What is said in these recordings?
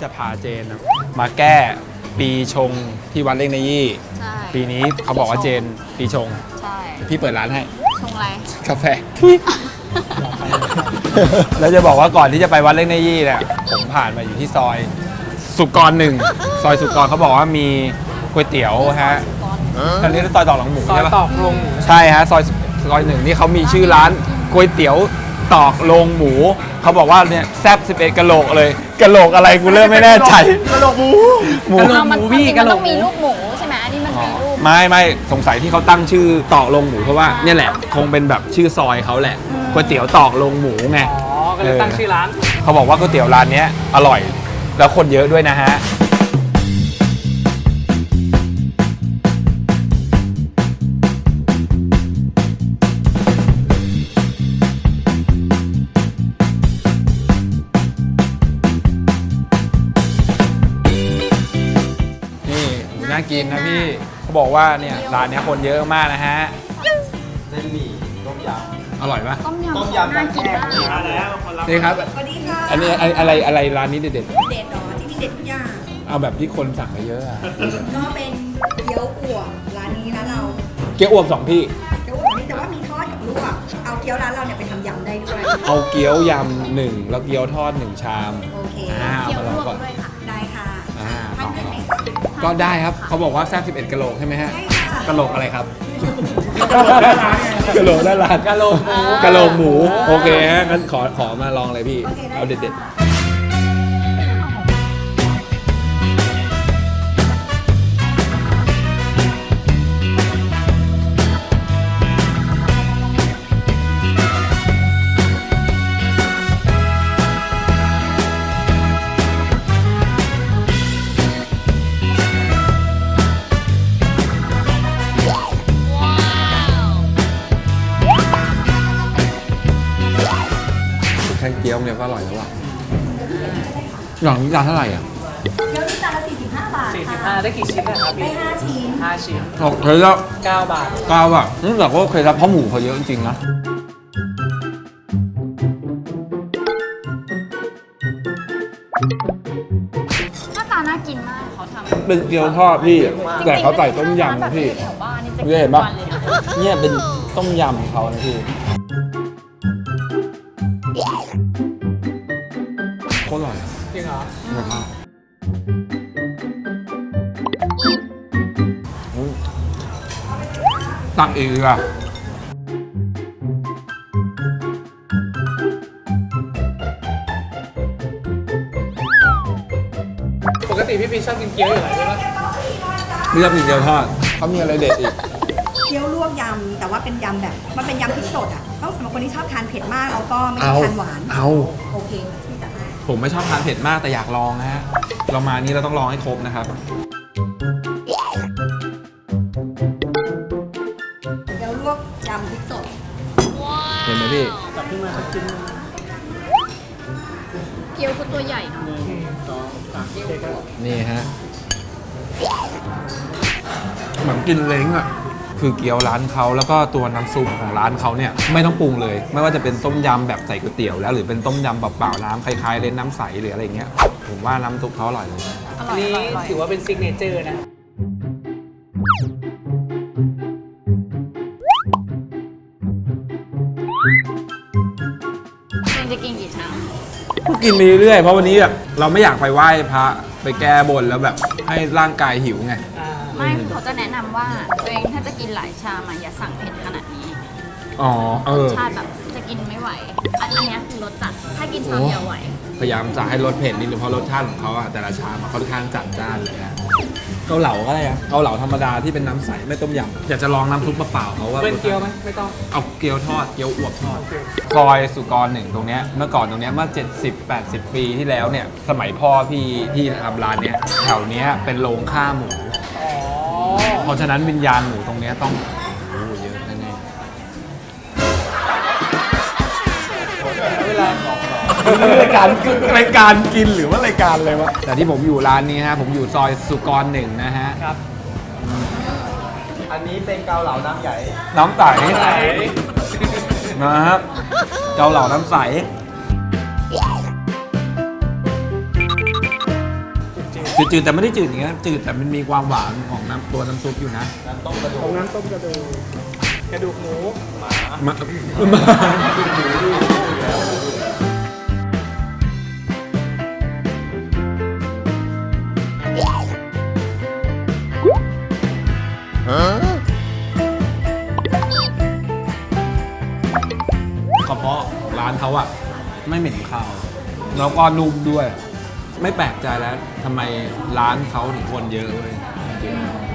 ใจเลยว่าจะพาเจนนะมาแก้ปีชงที่วัดเล่งในยี่ ใช่ปีนี้เขาบอกว่าเจนปีชง ใช่พี่เปิดร้านให้ ชงอะไร กาแฟ แล้วจะบอกว่าก่อนที่จะไปวัดเล่งในยี่เนี่ยผมผ่านมาอยู่ที่ซอย สุกรหนึ่ง ซอยสุกรเขาบอกว่ามีก๋วยเตี๋ยวฮะตอนนี้ซอยตอกหลังหมูซอยใช่ปะ ตอกลง ใช่ฮะซอยซอยหนึ่งนี่เขามีชื่อร้านก๋วยเตี๋ยวตอกโลงหมู เขาบอกว่าเนี่ยแซบ11กะโหลกเลยกะโหลกอะไรกูเริ่มไม่แน่ใจกระโหลกหมูหมูกะโหลกเอาหมันมูจพี่ริงๆกะมันโหลต้อกงหมีมูลูกหมูใช่ไหมอันนี้มันมีรูปไม่ไม่สงสัยที่เขาตั้งชื่อตอกโลงหมูเพราะว่าเนี่ยแหละคงเป็นแบบชื่อซอยเขาแหละก๋วยเตี๋ยวตอกโลงหมูไงอ๋อก็เลยตั้งชื่อร้านเขาบอกว่าก๋วยเตี๋ยวร้านเนี้ยอร่อย แล้วคนเยอะด้วยนะฮะ บอกว่าเนี่ยร้านเนี้ยคนเยอะมากนะฮะ เส้นหมี่ต้มยำ อร่อยปะต้มยำต้มยำ น่ากินมากนี่ครับ สวัสดีค่ะอันนี้อันอะไรอะไรร้านนี้เด็ดเด็ดเหรอที่นี่เด็ดทุกอย่างๆ เอาแบบที่คนสั่งมาเยอะอะก็เป็นเกี๊ยวอั่วร้านนี้ร้านเราเกี๊ยวอ้วมสองที่ เกี๊ยวอั่วนี่แต่ว่ามีทอดกับลวกเอาเกี๊ยวร้านเราเนี่ยไปทำยำได้ด้วยเอาเกี๊ยวยำหนึ่งแล้วเกี๊ยวทอดหนึ่งชามโอเคอ่าเคี่ยวมาลลองวกก่อนด้วยค่ะได้ค่ะ ก็ได้ครับเขาบอกว่าแซ่บ11กะโหลกใช่ไหมฮะใช่ค่ะกะโหลกอะไรครับกะโหลกหน้าร้านกะโหลกหน้าร้านกะโหลกหมูกะโหลกหมูโอเคฮะงั้นขอขอมาลองเลยพี่ เอาเด็ดๆ เกี๊ยวเนี่ยก็อร่อยแล้วอะหลังนี้จานเท่าไหร่อะเกี๊ยวนี่จานละ45 บาทค่ะ45ได้กี่ชิ้นนะครับได้พี่5ชิ้น5ชิ้นโอเคแล้ว9บาท กาวอะอืมแต่ก็โอเคแล้วเพราะหมูเขาเยอะจริงๆนะหน้าตาน่ากินมากเขาทำเป็นเกี๊ยวทอดพี่ แต่เขาใส่ต้มยำแบนะบพี่แถวบ้านนี่จะพี่เห็นปะวันเลยนะเนี่ยเป็นต้มยำของเขานะพี่ ตักอีกดีกว่าปกติพี่ปีชอบกินเกี๊ยวอยู่ไหนใช่ไหมไม่ชอบกินเกี๊ยวทอดเขามีอะไรเด็ดอีก เกี๊ยวลวกยำแต่ว่าเป็นยำแบบ มันเป็นยำพริกสดอะต้องสำหรับคนที่ชอบทานเผ็ดมากแล้วก็ไม่ชเอาอบทานหวานเอา โอเคที่จะให้ผมไม่ชอบทานเผ็ดมากแต่อยากลองนะฮะเรามานี้เราต้องลองให้ครบนะครับ ขึ้นมาสักชิ้นหนึ่งเกี๊ยวคือตัวใหญ่เนาะสองสามเจ็ดครับนี่ฮะ เหมือนกินเล้งอะ คือเกี๊ยวร้านเขาแล้วก็ตัวน้ำซุปของร้านเขาเนี่ยไม่ต้องปรุงเลย ไม่ว่าจะเป็นต้มยำแบบใส่ก๋วยเตี๋ยวแล้วหรือเป็นต้มยำเปล่าๆน้ำคล้ายๆเลนน้ำใสหรืออะไรเงี้ย ผมว่าน้ำซุปเขาอร่อยเลย อร่อยนี่อร่อยอร่อย ถือว่าเป็นซิกเนเจอร์นะ ก็กินไปเรื่อยๆเพราะวันนี้แบบเราไม่อยากไปไหว้พระไปแก้บนแล้วแบบให้ร่างกายหิวไงอ่าไม่เขาจะแนะนำว่าตัวเองถ้าจะกินหลายชามอะอย่าสั่งเผ็ดขนาดนี้อ๋อ เอรอสชาติแบบจะกินไม่ไหวอันอันเนี้ยคือรสจัดถ้ากินชามเดียวไหวพยายามจะให้ลดเผ็ดนิดนึงเพราะรสชาติของเขาอะแต่ละชามอะค่อนข้างจัดจ้านเลยนะ เกาเหลาก็ได้อะเกาเหลาธรรมดาที่เป็นน้ำใสไม่ต้มยำอยากจะลองน้ำซุปเปล่าๆเขาว่าเป็นเกี๊ยวไหมไม่ต้องเอาเกี๊ยวทอดเกี๊ยวอวบทอดซอยสุกรหนึ่งตรงเนี้ยเมื่อก่อนตรงเนี้ยเมื่อ 70 80 ปีที่แล้วเนี่ยสมัยพ่อพี่ที่ทำร้านเนี้ยแถวเนี้ยเป็นโรงฆ่าหมูอ๋อเพราะฉะนั้นวิญญาณหมูตรงเนี้ยต้อง รายการรายการกินหรือว่ารายการอะไรวะแต่ที่ผมอยู่ร้านนี้ฮะผมอยู่ซอยสุกรหนึ่งนะฮะครับ อันนี้เป็นเกาเหลาน้ำใหญ่ น้ำใสนะครับเกาเหลาน้ำใสจืดๆแต่ไม่ได้จืดอย่างเงี้ยจืดแต่มันมีความหวานของน้ำตัวน้ำซุปอยู่นะน้ำต้มกระดูขกองน้ำต้มกระดูกกระดูกหมูมามา กระเพาะร้านเขาอะไม่เหม็นข้าวแล้วก็นุ่มด้วย ไม่แปลกใจแล้วทำไมร้านเขาถึงคนเยอะเลยจริงๆ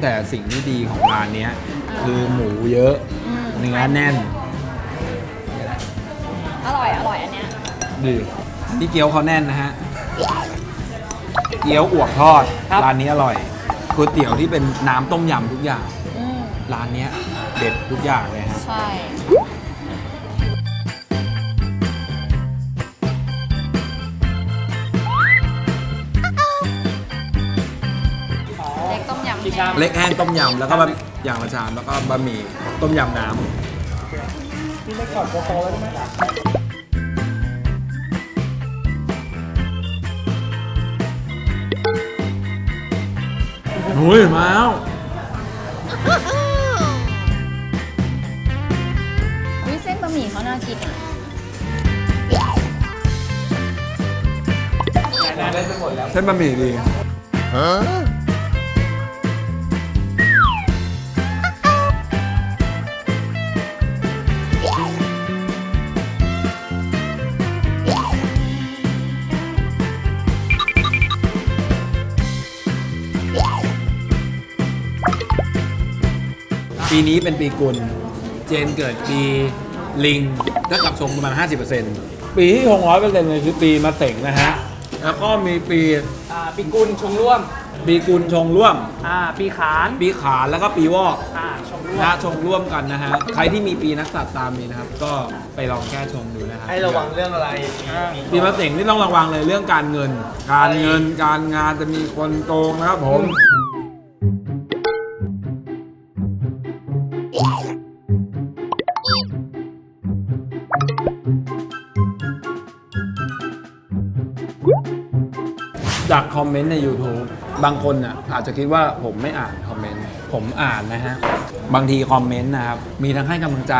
แต่สิ่งที่ดีของร้านเนี้ย คือหมูเยอะ เนื้อแน่นอร่อย อร่อยอันเนี้ยดีที่เกี๊ยวเขาแน่นนะฮะ เกี๊ยวอวกทอดร้านนี้อร่อย ก๋วยเตี๋ยวที่เป็นน้ำต้มยำทุกอย่าง อืมร้านเนี้ยเด็ดทุกอย่างเลยฮะ ใช่ เล็กต้มยำกี่ชามเล็กแห้งต้มยำแล้วก็บะอย่างละชามแล้วก็บะหมี่ต้มยำน้นี่ ไม่ขอดโตๆไว้ได้ไหมำหุยมาแล้ววิเส้นบะหมี่เขาน่ากินอะเล่นไปหมดแล้วเส้นบะหมี่ดี ปีนี้เป็นปีกุล เจนเกิดปีลิงถ้ากับชงประมาณ 50%ปีที่ชงร้อยเปอร์เซ็นต์เลยคือปีมะเส็งนะฮะ แล้วก็มีปีอ่าปีกุลชงร่วมปีกุลชงร่วม อ่าปีขานปีขานแล้วก็ปีวอกอ่าชงร่วมนะชงร่วมกันนะฮะ ใครที่มีปีนักษัตริย์ตามนี้นะครับ ก็ไปลองแก้ชงดูนะครับให้ระวังเรื่องอะไรปีมะเส็งนี่ต้องระวังเลยเรื่องการเงิน การเงินการงานจะมีคนโกงนะครับผม จากคอมเมนต์ใน YouTube บางคนอะอาจจะคิดว่าผมไม่อ่านคอมเมนต์ ผมอ่านนะฮะ บางทีคอมเมนต์นะครับ มีทั้งให้กำลังใจ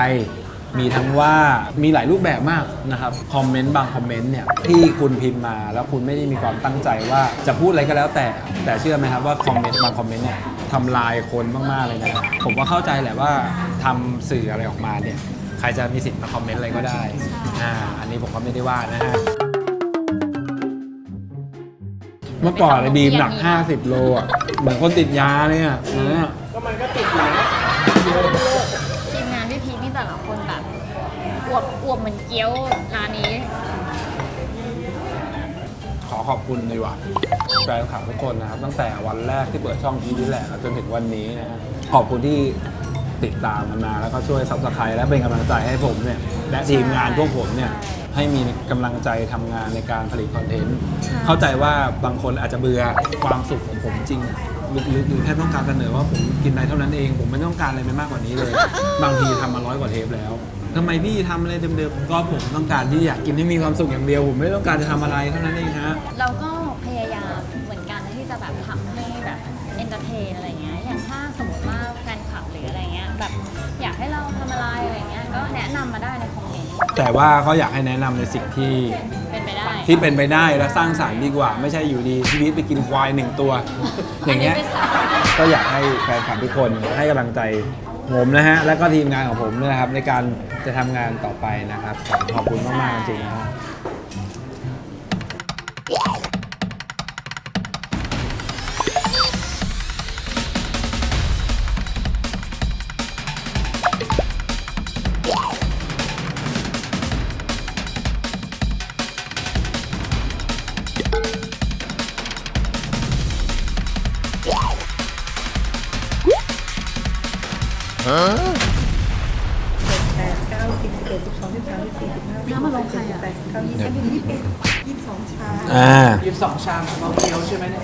มีทั้งว่ามีหลายรูปแบบมากนะครับ คอมเมนต์บางคอมเมนต์เนี่ยที่คุณพิมพ์มาแล้วคุณไม่ได้มีความตั้งใจว่าจะพูดอะไรก็แล้วแต่ แต่เชื่อไหมครับว่าคอมเมนต์บางคอมเมนต์เนี่ยทำลายคนมากๆเลยนะผมว่าเข้าใจแหละว่าทำสื่ออะไรออกมาเนี่ยใครจะมีสิทธิ์มาคอมเมนต์อะไรก็ได้อ่าอันนี้ผมก็ไม่ได้ว่านะฮะ เมื่อก่อนไอ้บีมหนัก 50 โลอะ เหมือนคนติดยาเลยอะนะก็มันก็ติดอยู่นะทีมงานพี่พีคนี่แต่ละคนแบบอวบอวบเหมือนเกี๊ยวร้านนี้ ขอขอบคุณดีกว่าแฟนคลับทุกคนนะครับ ตั้งแต่วันแรกที่เปิดช่องทีนี้แหละจนถึงวันนี้นะฮะขอบคุณที่ติดตามมันมาแล้วก็ช่วยซับสไครต์และเป็นกำลังใจให้ผมเนี่ยและทีมงานพวกผมเนี่ย ให้มีกำลังใจทำงานในการผลิตคอนเทนต์เข้าใจว่าบางคนอาจจะเบื่อความสุขของผมจริงลึกๆหรือแค่ต้องการเสนอว่าผมกินอะไรเท่านั้นเอง ผมไม่ต้องการอะไรไปมากกว่านี้เลย บางทีทำมาร้อยกว่าเทปแล้วทำไมพี่ทำอะไรเดิมๆก็ผมต้องการที่อยากกินให้มีความสุขอย่างเดียว ผมไม่ต้องการจะทำอะไรเท่านั้นเองฮะ เราก็พยายามเหมือนกันที่จะแบบทำให้แบบเอนเตอร์เทนอะไรเงี้ย อย่างถ้าสมมติว่าแฟนคลับหรืออะไรเงี้ยแบบอยากให้เราทำอะไรอะไรเงี้ย ก็แนะนำมาได้ในคอมเมนต์ แต่ว่าเขาอยากให้แนะนำในสิ่งที่เป็นไปได้ที่เป็นไปได้และสร้างสรรค์ดีกว่า ไม่ใช่อยู่ดีชีวิตไปกินควายหนึ่งตัว อย่างเงี้ยนนี้ไม่ใช่ก็อยากให้แฟนคลับทุกคนให้กำลังใจผมนะฮะ แล้วก็ทีมงานของผมด้วยนะครับ ในการจะทำงานต่อไปนะครับ ขอบคุณมาก ๆ จริงๆนะครับ แปดเก้าสิบสิบเอ็ดสิบสองสิบสามสิบสี่สิบห้าสิบหกสิบเจ็ดสิบแปดสิบเก้ายี่สิบยี่สิบเอ็ดยี่สิบสองชามอ่ายี่สิบสองชามเราเกี๊ยวใช่ไหมเนี่ย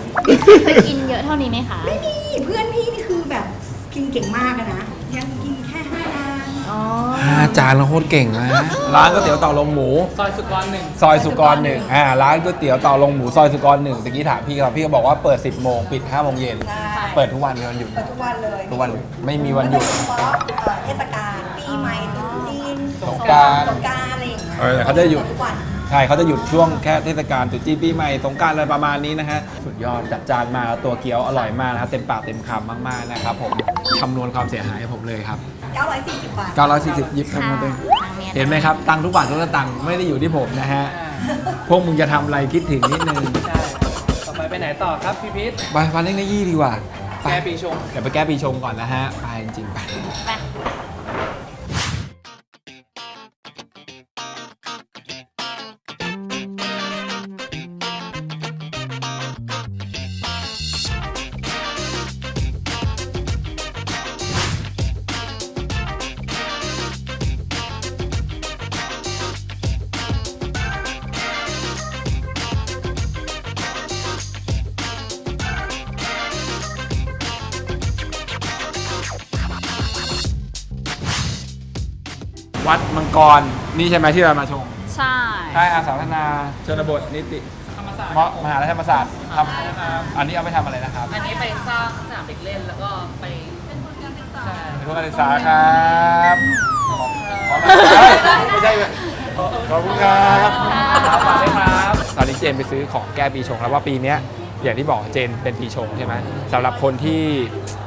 เคยกินเยอะเท่านี้ไหมคะ ไม่มีเพื่อนพี่นี่คือแบบกินเก่งมากอะนะ ยังกินแค่ห้าจาน อ๋ อห้าจานแล้วโคตรเก่งนะร้านก๋วยเตี๋ยวเต่าลงหมู ซอยสุกรหนึ่งซอยสุกรหนึ่งอ่าร้านก๋วยเตี๋ยวเต่าลงหมูซอยสุกรหนึ่งตะกี้ถามพี่ครับพี่ก็บอกว่าเปิด 10โมงปิด5โมงเย็นใช่ เปิดทุกวันมีวันหยุดเปิดทุกวันเลยทุกวันไม่มีวันหยุดเฉพาะเอ่อเทศกาลปีใหม่ตรุษจีนสงกรานต์ สงกรานต์อะไรอย่างเงี้ยเออเขาจะหยุด ทุกวัน ใช่เขาจะหยุดช่วงแค่เทศกาลตรุษจีนปีใหม่สงกรารอะไรประมาณนี้นะฮะสุดยอดจัดจานมาตัวเกี๊ยวอร่อยมากนะครับเต็มปากเต็มคำมากๆนะครับผมคำนวณความเสียหายให้ผมเลยครับ 940 บาท 940ยิบกันมาเป็นทางนี้ยเห็นไหมครับตังค์ทุกบาททุกสตังค์ไม่ได้อยู่ที่ผมนะฮะพวกมึงจะทำอะไรคิดถึงนิดนึงใช่ต่อไปไปไหนต่อครับพี่พีทไปวันเล่นในยี่ดีกว่าไปแกปีชงเดี๋ยวไปแก้ปีชงก่อนนะฮะไปจริงๆไป ไป วัดมังกรนี่ใช่ไหมที่เรามาชงใช่ ใช่อาสาพัฒนาชนบทนิติธรรมศาสตร์มมหาลัยธรรมศาสตร์ทำอันนี้เอาไปทำอะไรนะครับอันนี้ไปสร้างสนามเด็กเล่นแล้วก็ไปเป็นทุนการศึกษาเป็นทุนการศึกษาครับขอบคุณไม่ใช่เลยขอบคุณครับฝากด้วยครับตอนนี้เจนไปซื้อของแก้ปีชงแล้วว่าปีเนี้ยอย่างที่บอกเจนเป็นปีชงใช่ไหมสำหรับคนที่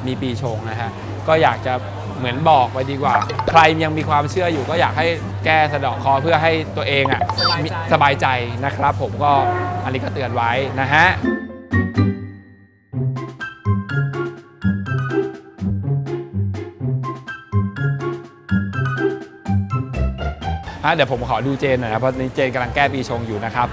มีปีชงนะฮะ ก็อยากจะเหมือนบอกไว้ดีกว่า ใครยังมีความเชื่ออยู่ก็อยากให้แก้สะเดอกคอเพื่อให้ตัวเองอะมีสบายใจนะครับ ผมก็อันนี้ก็เตือนไว้นะฮะ อะเดี๋ยวผมขอดูเจนหน่อยนะเพราะนนี้เจนกำลังแก้ปีชงอยู่นะครับ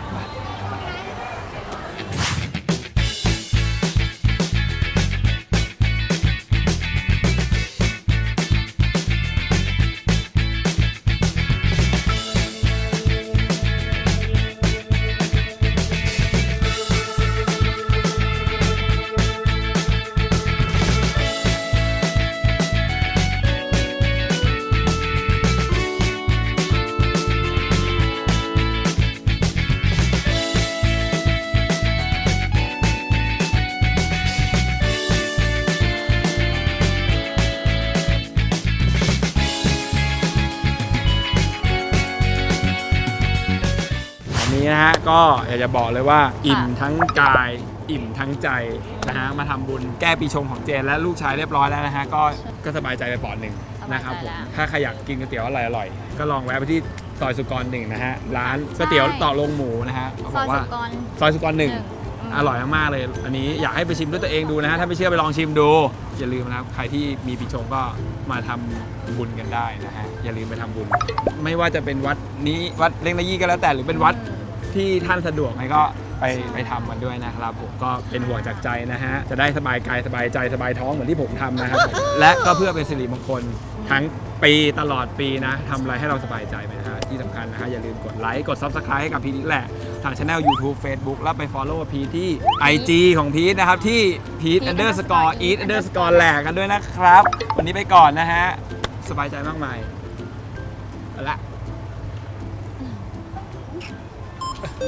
ะฮะก็อยากจะบอกเลยว่าอิ่มทั้งกาย อิ่มทั้งใจนะฮะมาทำบุญแก้ปีชงของเจนและลูกชายเรียบร้อยแล้วนะฮะก็ก็สบายใจไปปอดหนึ่งนะครับผมถ้าใครอยากกินก๋วยเตี๋ยวอร่อยๆก็ลองแวะไปที่ซอยสุกรหนึ่งนะฮะร้านก๋วยเตี๋ยวต่อลงหมูนะฮะเขาซบออยกว่าสุกรซอยสุกรหนึ่งหนึ่งอืมอร่อยมากๆเลย อันนี้อยากให้ไปชิมด้วยตัวเองดูนะฮะ ถ้าไม่เชื่อไปลองชิมดู อย่าลืมนะครับ ใครที่มีปีชงก็มาทำบุญกันได้นะฮะ อย่าลืมไปทำบุญ ไม่ว่าจะเป็นวัดนี้วัดเล่งระยี่ก็แล้วแต่หรือเป็นวัด ที่ท่านสะดวกไงก็ไปไปทำกันด้วยนะครับผมก็เป็นห่วงจากใจนะฮะ จะได้สบายกายสบายใจสบายท้องเหมือนที่ผมทำนะครับผมและก็เพื่อเป็นสิริมงคลทั้งปีตลอดปีนะทำอะไรให้เราสบายใจไปนะฮะ ที่สำคัญนะฮะ อย่าลืมกดไลค์กด Subscribe ให้กับพีทนี่แหละ ทางช anel YouTube Facebook แล้วไป Follow พีทที่ IG ของพีทนะครับ ที่พีท underscore eat underscore แหลกกันด้วยนะครับ วันนี้ไปก่อนนะฮะ สบายใจมากมายไปละ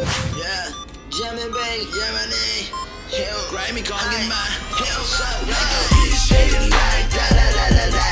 Yeah, jamming bang, Yemeni. Hill, grimy gong in my Hell, so yeah. He's a like da da da da da.